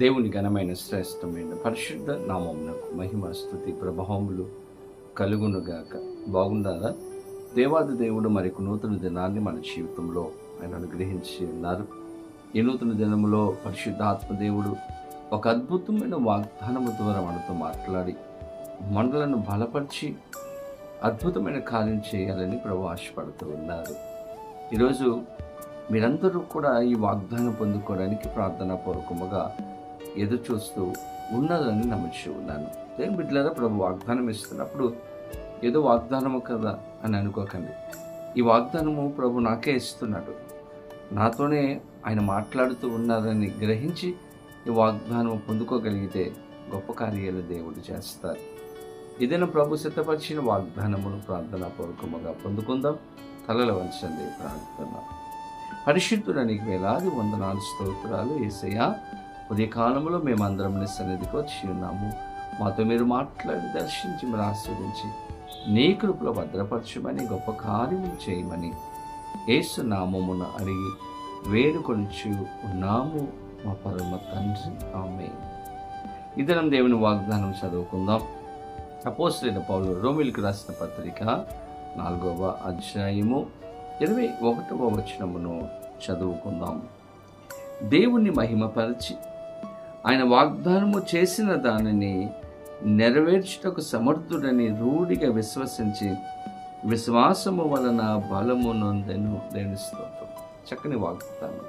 దేవుని ఘనమైన శ్రేష్టమైన పరిశుద్ధ నామమునకు మహిమ స్థుతి ప్రభావములు కలుగునుగాక. బాగుండారా దేవాది దేవుడు మరి నూతన దినాన్ని మన జీవితంలో ఆయన అనుగ్రహించి ఉన్నారు. ఈ నూతన దినములో పరిశుద్ధాత్మ దేవుడు ఒక అద్భుతమైన వాగ్దానము ద్వారా మనతో మాట్లాడి మనలను బలపరిచి అద్భుతమైన కార్యం చేయాలని ప్రభు ఆశపడుతూ ఉన్నారు. ఈరోజు మీరందరూ కూడా ఈ వాగ్దానం పొందుకోవడానికి ప్రార్థనా పూర్వకముగా ఎదురు చూస్తూ ఉన్నదని నమ్మించి ఉన్నాను. దేని బిడ్డలారా ప్రభు వాగ్దానం ఇస్తున్నప్పుడు ఏదో వాగ్దానము కదా అని అనుకోకండి. ఈ వాగ్దానము ప్రభు నాకే ఇస్తున్నాడు. నాతోనే ఆయన మాట్లాడుతూ ఉన్నారని గ్రహించి ఈ వాగ్దానం పొందుకోగలిగితే గొప్ప కార్యాలు దేవుడు చేస్తారు. ఏదైనా ప్రభు సిద్ధపరిచిన వాగ్దానమును ప్రార్థనా పూర్వకముగా పొందుకుందాం. తలల వంచండి ప్రార్థన. పరిశుద్ధుడానికి వేలాది వందనాలు స్తోత్రాలు ఏసయ్యా. ఉదయకాలంలో మేమందరం నీ సన్నిధికి వచ్చి ఉన్నాము. మాతో మీరు మాట్లాడి దర్శించి మీరు ఆస్వాదించి నీ కృపలో భద్రపరచమని గొప్ప కార్యము చేయమని ఏసునామమున అడిగి వేడుకొంచు ఉన్నాము. మా పరమ తండ్రి ఆమె ఇదనం దేవుని వాగ్దానం చదువుకుందాం. అపోసరైన పౌలు రోమిల్కి రాసిన పత్రిక నాలుగవ అధ్యాయము ఇరవై ఒకటవ వచనమును చదువుకుందాం. దేవుణ్ణి మహిమపరిచి ఆయన వాగ్దానము చేసిన దానిని నెరవేర్చుటకు సమర్థుడని రూఢిగా విశ్వసించి విశ్వాసము వలన బలము నొందెను. దేని స్తోత్రం. చక్కని వాగ్దానం.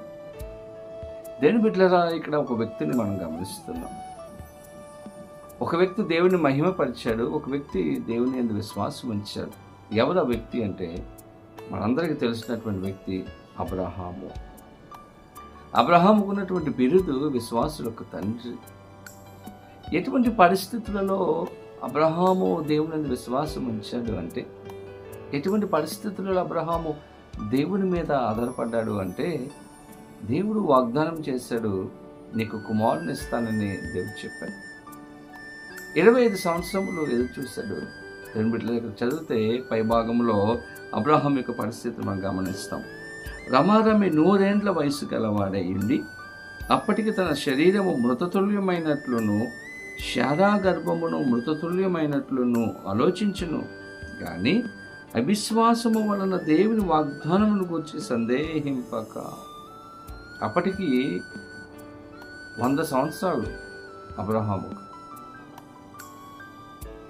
దేని బిడ్డలరా ఇక్కడ ఒక వ్యక్తిని మనం గమనిస్తున్నాం. ఒక వ్యక్తి దేవుని మహిమపరిచాడు ఒక వ్యక్తి దేవుని ఎందు విశ్వాసం ఉంచాడు. ఎవరు ఆ వ్యక్తి అంటే మనందరికీ తెలిసినటువంటి వ్యక్తి అబ్రహాము. అబ్రహాంకు ఉన్నటువంటి బిరుదు విశ్వాసులకు తండ్రి. ఎటువంటి పరిస్థితులలో అబ్రహాము దేవుని విశ్వాసం ఉంచాడు అంటే ఎటువంటి పరిస్థితులలో అబ్రహాము దేవుని మీద ఆధారపడ్డాడు అంటే దేవుడు వాగ్దానం చేశాడు నీకు కుమారుని ఇస్తానని దేవుడు చెప్పాడు. ఇరవై ఐదు సంవత్సరములు ఎదురు చూశాడు. రెండు బిడ్డల చదివితే పై భాగంలో అబ్రహాం యొక్క పరిస్థితి మనం గమనిస్తాం. రమారమి నూరేండ్ల వయసు గలవాడై ఉండి అప్పటికి తన శరీరము మృతతుల్యమైనట్లును శారా గర్భమును మృతతుల్యమైనట్లును ఆలోచించును. కానీ అవిశ్వాసము వలన దేవుని వాగ్దానమును గురించి సందేహింపక. అప్పటికి వంద సంవత్సరాలు అబ్రహాము.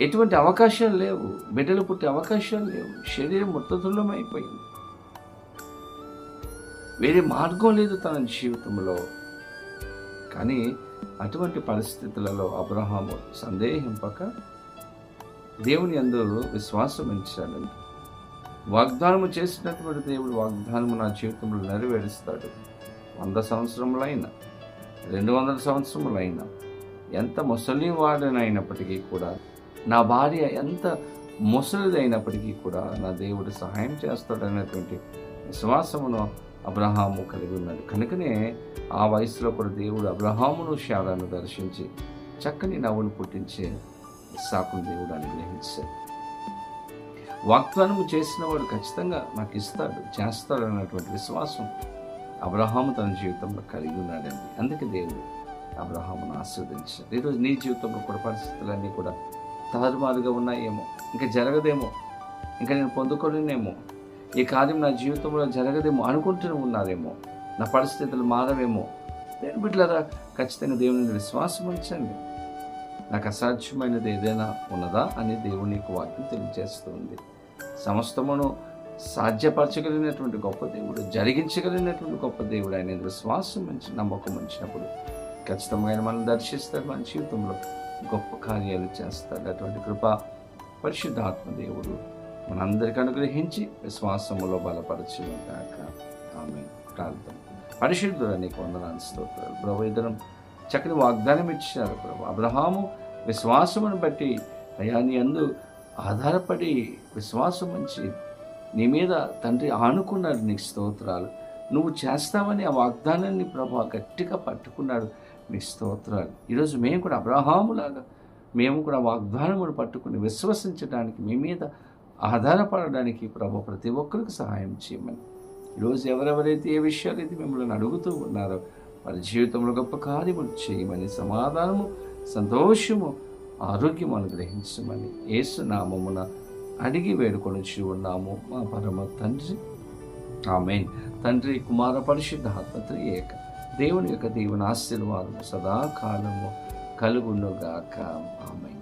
ఎటువంటి అవకాశాలు లేవు. బిడ్డలు పుట్టే అవకాశాలు లేవు. శరీరం మృతతుల్యమైపోయింది. వేరే మార్గం లేదు తన జీవితంలో. కానీ అటువంటి పరిస్థితులలో అబ్రహాము సందేహింపక దేవుని అందరూ విశ్వాసం ఉంచాడు. వాగ్దానము చేసినటువంటి దేవుడు వాగ్దానము నా జీవితంలో నెరవేరుస్తాడు. వంద సంవత్సరములైనా రెండు వందల సంవత్సరములైనా ఎంత ముసలి వాడనైనప్పటికీ కూడా నా భార్య ఎంత ముసలిదైనప్పటికీ కూడా నా దేవుడు సహాయం చేస్తాడనేటువంటి విశ్వాసమును అబ్రహాము కలిగి ఉన్నాడు కనుకనే ఆ వయసులో కూడా దేవుడు అబ్రహామును శారాను దర్శించి చక్కని నవ్వును పుట్టించే ఇస్సాకును దేవుడు అనుగ్రహించాడు. వాగ్దానము చేసిన వాడు ఖచ్చితంగా నాకు ఇస్తాడు చేస్తాడు అన్నటువంటి విశ్వాసం అబ్రహాము తన జీవితంలో కలిగి ఉన్నాడండి. అందుకే దేవుడు అబ్రహామును ఆస్వాదించాడు ఈరోజు నీ జీవితంలో కూడా పరిస్థితులన్నీ కూడా తారుమారుగా ఉన్నాయేమో ఇంకా జరగదేమో ఇంకా నేను పొందుకోలేనేమో ఈ కార్యం నా జీవితంలో జరగదేమో అనుకుంటూనే ఉన్నారేమో నా పరిస్థితులు మారవేమో. నేను బిడ్డలారా ఖచ్చితంగా దేవుని విశ్వాసం ఉంచండి. నాకు అసాధ్యమైనది ఏదైనా ఉన్నదా అని దేవునికి వాక్యం తెలియజేస్తుంది. సమస్తమును సాధ్యపరచగలిగినటువంటి గొప్ప దేవుడు జరిగించగలిగినటువంటి గొప్ప దేవుడు ఆయన విశ్వాసం మంచి నమ్మకం ఉంచినప్పుడు ఖచ్చితంగా ఆయన మనం దర్శిస్తాడు మన జీవితంలో గొప్ప కార్యాలు చేస్తాడు. అటువంటి కృప పరిశుద్ధాత్మ దేవుడు మనందరికీ అనుగ్రహించి విశ్వాసములో బలపరచును కాక ఆమె ప్రార్థన. పరిశుద్ధుడు అనేక వందనాలు స్తోత్రాలు. ప్రభు ఇద్దరం చక్కని వాగ్దానం ఇచ్చారు ప్రభు. అబ్రహాము విశ్వాసమును బట్టి అయా నీ అందు ఆధారపడి విశ్వాసం ఉంచి నీ మీద తండ్రి ఆనుకున్నాడు నీకు స్తోత్రాలు. నువ్వు చేస్తావని ఆ వాగ్దానాన్ని ప్రభు గట్టిగా పట్టుకున్నాడు నీ స్తోత్రాలు. ఈరోజు మేము కూడా అబ్రహాములాగా మేము కూడా వాగ్దానమును పట్టుకుని విశ్వసించడానికి మీ మీద ఆధారపడడానికి ప్రభు ప్రతి ఒక్కరికి సహాయం చేయమని. ఈరోజు ఎవరెవరైతే ఏ విషయాలు అయితే మిమ్మల్ని అడుగుతూ ఉన్నారో వారి జీవితంలో గొప్ప కార్యములు చేయమని సమాధానము సంతోషము ఆరోగ్యం అనుగ్రహించమని ఏసునామమున అడిగి వేడుకొని ఉన్నాము. మా పరమ తండ్రి. ఆమెన్. తండ్రి కుమార పరిశుద్ధ ఆత్మత్రి ఏక. దేవుని యొక్క దేవుని ఆశీర్వాదం సదాకాలము కలుగునుగాక. ఆమె